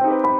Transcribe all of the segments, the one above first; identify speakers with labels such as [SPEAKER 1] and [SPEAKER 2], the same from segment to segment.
[SPEAKER 1] 안녕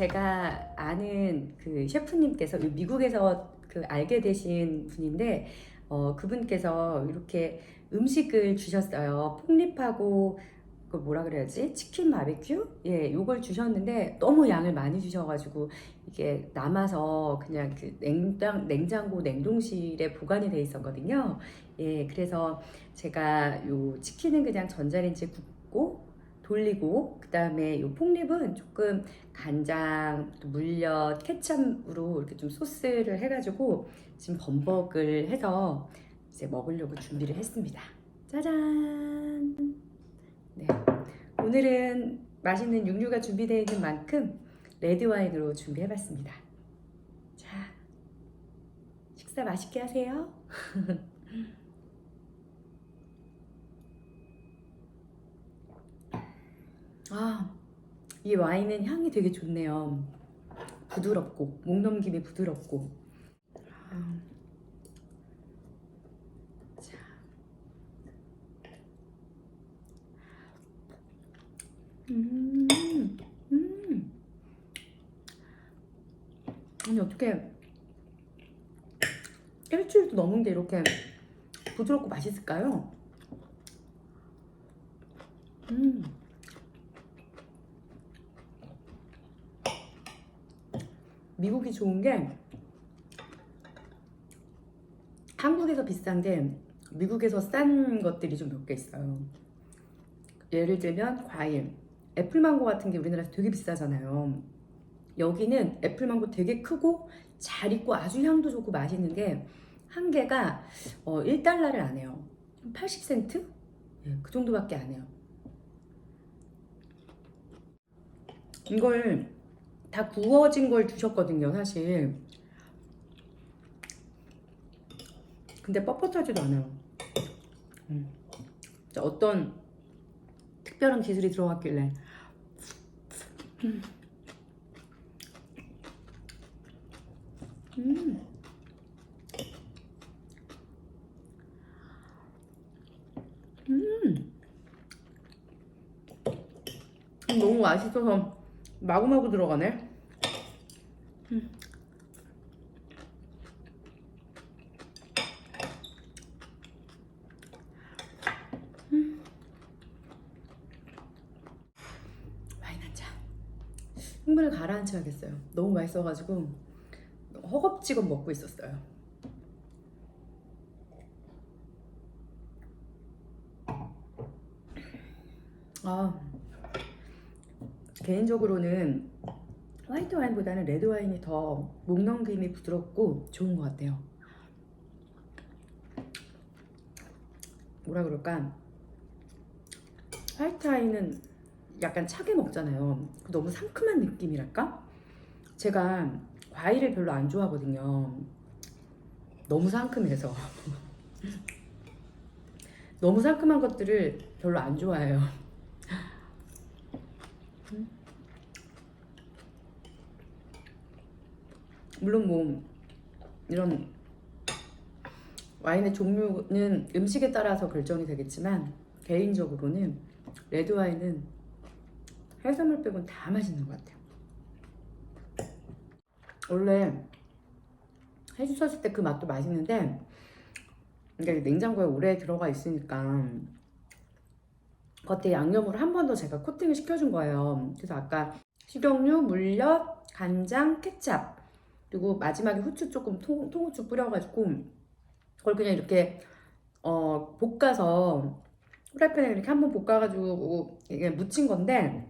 [SPEAKER 1] 제가 아는 그 셰프님께서 미국에서 그 알게 되신 분인데 어, 그분께서 이렇게 음식을 주셨어요. 폭립하고 그 뭐라 그래야지? 치킨 바베큐? 예 요걸 주셨는데 너무 양을 많이 주셔가지고 이게 남아서 그냥 그 냉장 냉장고 냉동실에 보관이 돼 있었거든요. 예 그래서 제가 요 치킨은 그냥 전자레인지에 굽고 돌리고 그 다음에 요 폭립은 조금 간장, 또 물엿, 케찹으로 이렇게 좀 소스를 해가지고 지금 범벅을 해서 이제 먹으려고 준비를 했습니다. 짜잔. 네. 오늘은 맛있는 육류가 준비되어 있는 만큼 레드 와인으로 준비해봤습니다. 자, 식사 맛있게 하세요. 아, 이 와인은 향이 되게 좋네요. 부드럽고 목 넘김이 부드럽고. 아. 자. 음, 음. 아니 어떻게 일주일도 넘은데 이렇게 부드럽고 맛있을까요? 음. 미국이 좋은 게 한국에서 비싼데 미국에서 싼 것들이 좀 몇 개 있어요. 예를 들면 과일, 애플망고 같은 게 우리나라에서 되게 비싸잖아요. 여기는 애플망고 되게 크고 잘 익고 아주 향도 좋고 맛있는 게 한 개가 어, 1달러를 안 해요. 80센트? 예, 그 정도밖에 안 해요. 이걸 다 구워진 걸 주셨거든요, 사실. 근데 뻣뻣하지도 않아요. 음. 어떤 특별한 기술이 들어갔길래. 음. 음. 음. 너무 맛있어서 마구마구 들어가네. 흥분을 가라앉혀야겠어요. 너무 맛있어가지고 허겁지겁 먹고 있었어요. 아. 개인적으로는 화이트 와인보다는 레드 와인이 더 목 넘김이 부드럽고 좋은 것 같아요. 뭐라 그럴까? 화이트 와인은 약간 차게 먹잖아요. 너무 상큼한 느낌이랄까? 제가 과일을 별로 안 좋아하거든요. 너무 상큼해서. 너무 상큼한 것들을 별로 안 좋아해요. 물론 뭐 이런 와인의 종류는 음식에 따라서 결정이 되겠지만 개인적으로는 레드 와인은 해산물 빼곤 다 맛있는 것 같아요. 원래 해주셨을 때 그 맛도 맛있는데 이게 냉장고에 오래 들어가 있으니까 겉에 양념으로 한 번 더 제가 코팅을 시켜준 거예요. 그래서 아까 식용유, 물엿, 간장, 케찹 그리고 마지막에 후추 조금 통, 통후추 뿌려가지고 그걸 그냥 이렇게 어 볶아서 프라이팬에 이렇게 한번 볶아가지고 이게 묻힌 건데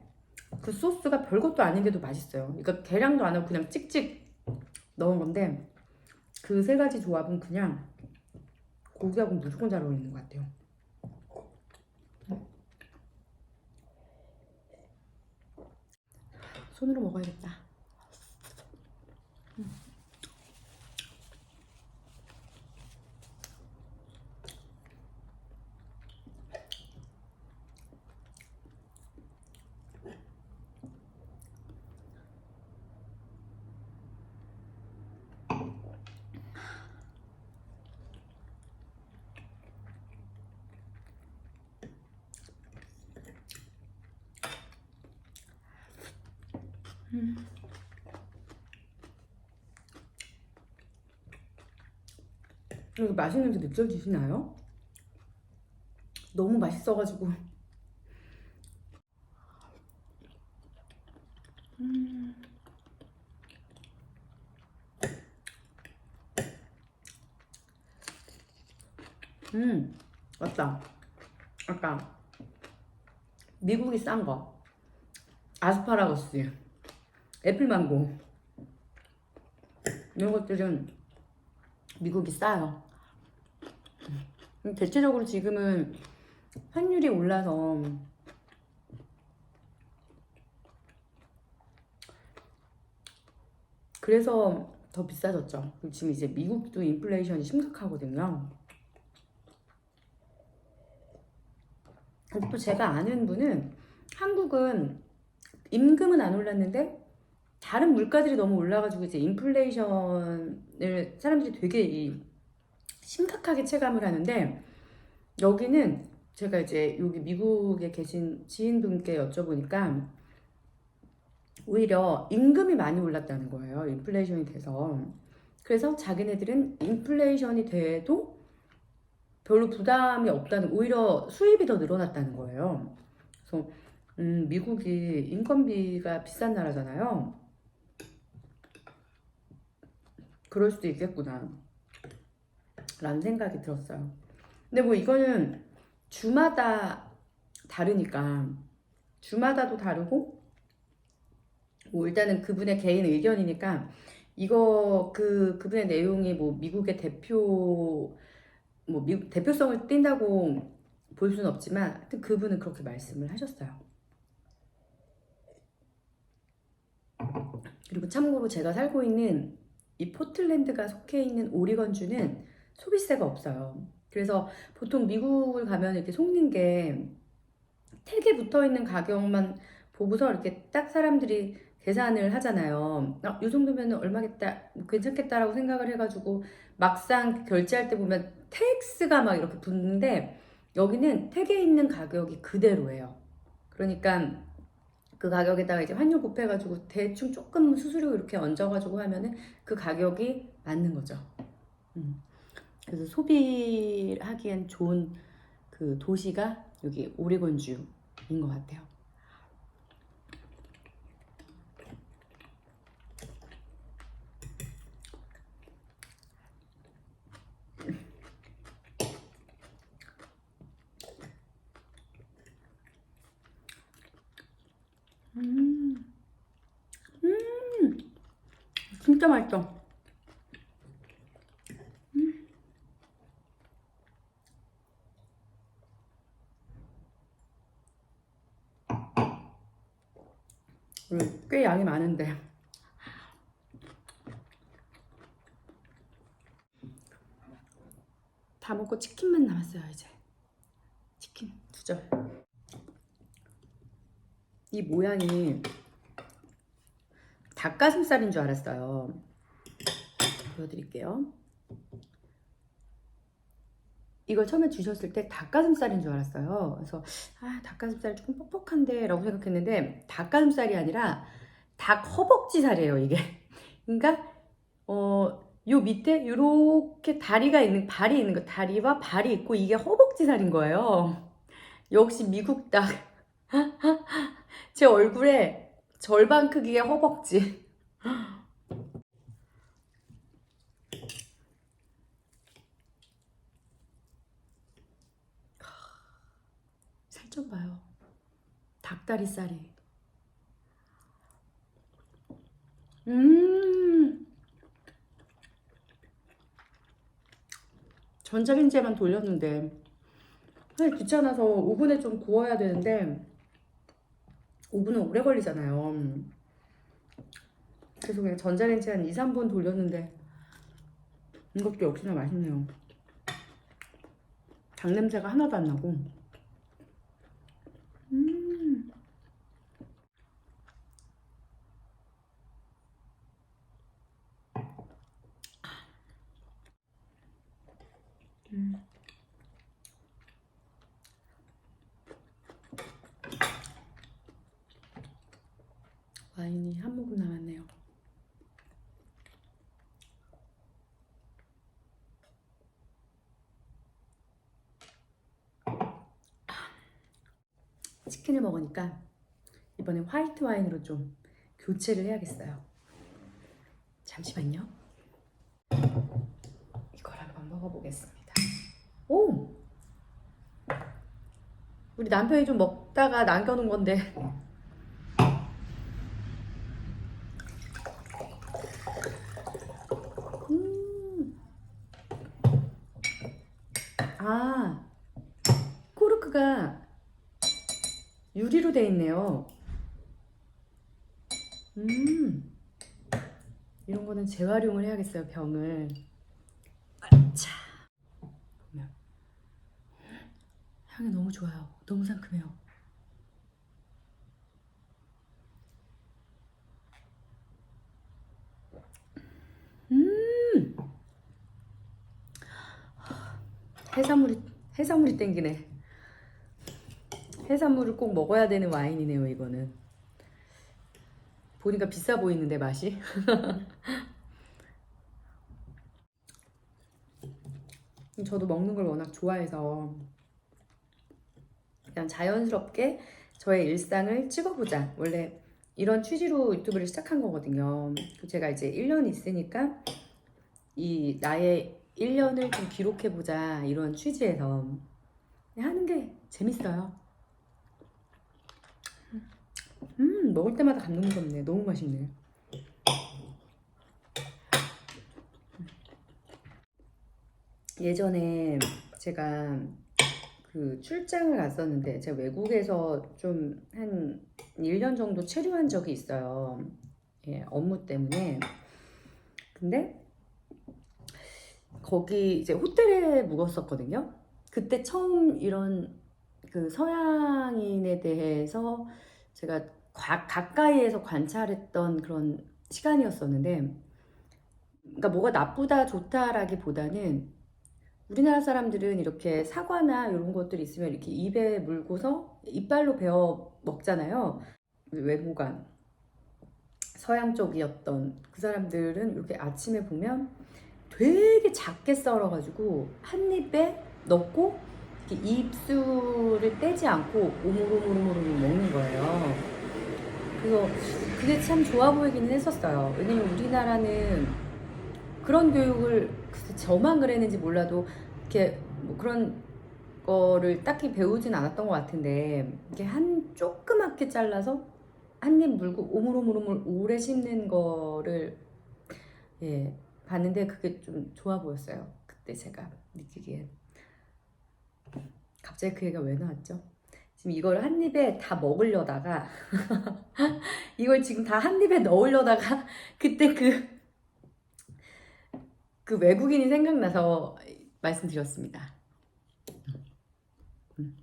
[SPEAKER 1] 그 소스가 별것도 아닌데도 맛있어요. 그러니까 계량도 안 하고 그냥 찍찍 넣은 건데 그 세 가지 조합은 그냥 고기하고 무조건 잘 어울리는 것 같아요. 손으로 먹어야겠다. 여기 맛있는 게 느껴지시나요? 너무 맛있어가지고. 음. 음, 맞다. 아까 미국이 싼 거. 아스파라거스, 애플망고. 이런 것들은 미국이 싸요. 음, 대체적으로 지금은 환율이 올라서 그래서 더 비싸졌죠. 지금 이제 미국도 인플레이션이 심각하거든요. 또 제가 아는 분은 한국은 임금은 안 올랐는데 다른 물가들이 너무 올라가지고 이제 인플레이션을 사람들이 되게 이 심각하게 체감을 하는데 여기는 제가 이제 여기 미국에 계신 지인분께 여쭤보니까 오히려 임금이 많이 올랐다는 거예요. 인플레이션이 돼서. 그래서 자기네들은 인플레이션이 돼도 별로 부담이 없다는 오히려 수입이 더 늘어났다는 거예요. 그래서 음, 미국이 인건비가 비싼 나라잖아요. 그럴 수도 있겠구나. 라는 생각이 들었어요. 근데 뭐 이거는 주마다 다르니까 주마다도 다르고 뭐 일단은 그분의 개인 의견이니까 이거 그 그분의 내용이 뭐 미국의 대표 뭐 미국 대표성을 띈다고 볼 수는 없지만 하여튼 그분은 그렇게 말씀을 하셨어요. 그리고 참고로 제가 살고 있는 이 포틀랜드가 속해 있는 오리건주는 소비세가 없어요. 그래서 보통 미국을 가면 이렇게 속는 게 택에 붙어 있는 가격만 보고서 이렇게 딱 사람들이 계산을 하잖아요. 어, 이 정도면 얼마겠다, 괜찮겠다라고 생각을 해가지고 막상 결제할 때 보면 텍스가 막 이렇게 붙는데 여기는 택에 있는 가격이 그대로예요. 그러니까 그 가격에다가 이제 환율 곱해가지고 대충 조금 수수료 이렇게 얹어가지고 하면은 그 가격이 맞는 거죠. 음. 그래서 소비하기엔 좋은 그 도시가 여기 오레곤주인 것 같아요. 음, 음, 진짜 맛있어. 음, 꽤 양이 많은데. 다 먹고 치킨만 남았어요, 이제. 치킨 두 점. 이 모양이 닭가슴살인 줄 알았어요. 보여드릴게요. 이걸 처음에 주셨을 때 닭가슴살인 줄 알았어요. 그래서 아 닭가슴살 조금 뻑뻑한데 라고 생각했는데 닭가슴살이 아니라 닭 허벅지살이에요 이게. 그러니까 어. 요 밑에 이렇게 다리가 있는 발이 있는 거 다리와 발이 있고 이게 허벅지살인 거예요. 역시 미국 닭. 제 얼굴에 절반 크기의 허벅지. 살 좀 봐요. 닭다리살이. 음. 전자레인지에만 돌렸는데 사실 귀찮아서 오븐에 좀 구워야 되는데 오븐은 오래 걸리잖아요. 그래서 그냥 전자레인지 한 2, 3번 돌렸는데 이것도 역시나 맛있네요. 닭 냄새가 하나도 안 나고. 음. 음. 와인이 한 모금 남았네요. 치킨을 먹으니까 이번에 화이트 와인으로 좀 교체를 해야겠어요. 잠시만요. 이걸 한번 먹어보겠습니다. 오! 우리 남편이 좀 먹다가 남겨놓은 건데 음. 아, 코르크가 유리로 돼 있네요. 음, 이런 거는 재활용을 해야겠어요, 병을. 자, 보면 향이 너무 좋아요. 너무 상큼해요. 음, 해산물이 해산물이 땡기네. 해산물을 꼭 먹어야 되는 와인이네요, 이거는. 보니까 비싸 보이는데 맛이. 저도 먹는 걸 워낙 좋아해서 그냥 자연스럽게 저의 일상을 찍어보자. 원래 이런 취지로 유튜브를 시작한 거거든요. 그 제가 이제 1년 있으니까 이 나의 1년을 좀 기록해보자. 이런 취지에서 하는 게 재밌어요. 음, 먹을 때마다 감동스럽네. 너무 맛있네. 예전에 제가 그 출장을 갔었는데 제가 외국에서 좀 한 1년 정도 체류한 적이 있어요. 예, 업무 때문에. 근데 거기 이제 호텔에 묵었었거든요. 그때 처음 이런 그 서양인에 대해서 제가 가, 가까이에서 관찰했던 그런 시간이었었는데, 그러니까 뭐가 나쁘다 좋다라기보다는 우리나라 사람들은 이렇게 사과나 이런 것들이 있으면 이렇게 입에 물고서 이빨로 베어 먹잖아요. 외국안 서양 쪽이었던 그 사람들은 이렇게 아침에 보면 되게 작게 썰어가지고 한 입에 넣고 입술을 떼지 않고 오물오물오물 먹는 거예요. 그래서 그게 참 좋아 보이기는 했었어요. 왜냐면 우리나라는 그런 교육을 저만 그랬는지 몰라도 이렇게 뭐 그런 거를 딱히 배우진 않았던 것 같은데 이렇게 한 조그맣게 잘라서 한 입 물고 오물오물오물 오래 씹는 거를 예 봤는데 그게 좀 좋아 보였어요. 그때 제가 느끼기엔 갑자기 그 얘기가 왜 나왔죠? 지금 이걸 한 입에 다 먹으려다가 이걸 지금 다 한 입에 넣으려다가 그때 그 그 외국인이 생각나서 말씀드렸습니다. 음.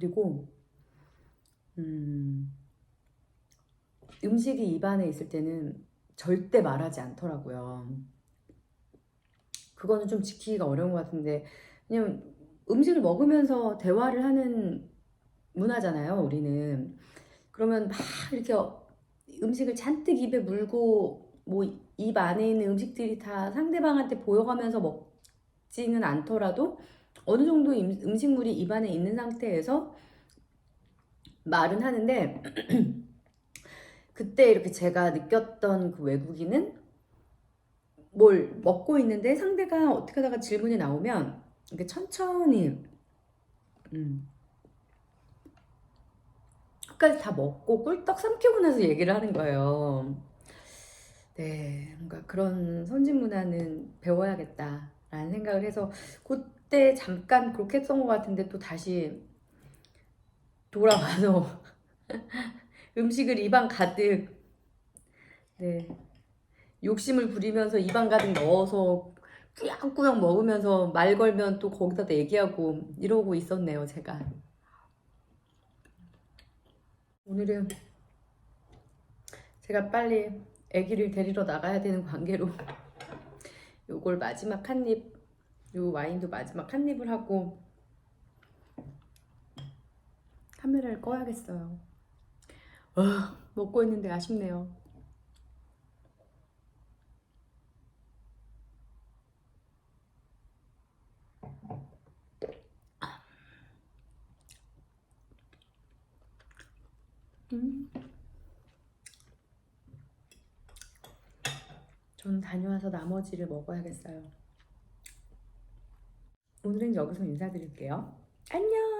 [SPEAKER 1] 그리고 음, 음식이 입안에 있을 때는 절대 말하지 않더라고요. 그거는 좀 지키기가 어려운 것 같은데 그냥 음식을 먹으면서 대화를 하는 문화잖아요, 우리는. 그러면 막 이렇게 음식을 잔뜩 입에 물고 뭐 입 안에 있는 음식들이 다 상대방한테 보여가면서 먹지는 않더라도 어느 정도 임- 음식물이 입안에 있는 상태에서 말은 하는데 그때 이렇게 제가 느꼈던 그 외국인은 뭘 먹고 있는데 상대가 어떻게 하다가 질문이 나오면 이렇게 천천히 음, 끝까지 다 먹고 꿀떡 삼키고 나서 얘기를 하는 거예요. 네, 뭔가 그런 선진 문화는 배워야겠다라는 생각을 해서 그때 잠깐 그렇게 했던 것 같은데 또 다시 돌아와서 음식을 입안 가득 네 욕심을 부리면서 입안 가득 넣어서 꾸역꾸역 먹으면서 말 걸면 또 거기다 얘기하고 이러고 있었네요 제가. 오늘은 제가 빨리 아기를 데리러 나가야 되는 관계로 요걸 마지막 한 입, 요 와인도 마지막 한 입을 하고 카메라를 꺼야겠어요. 어, 먹고 있는데 아쉽네요. 음. 전 다녀와서 나머지를 먹어야겠어요. 오늘은 여기서 인사드릴게요. 안녕!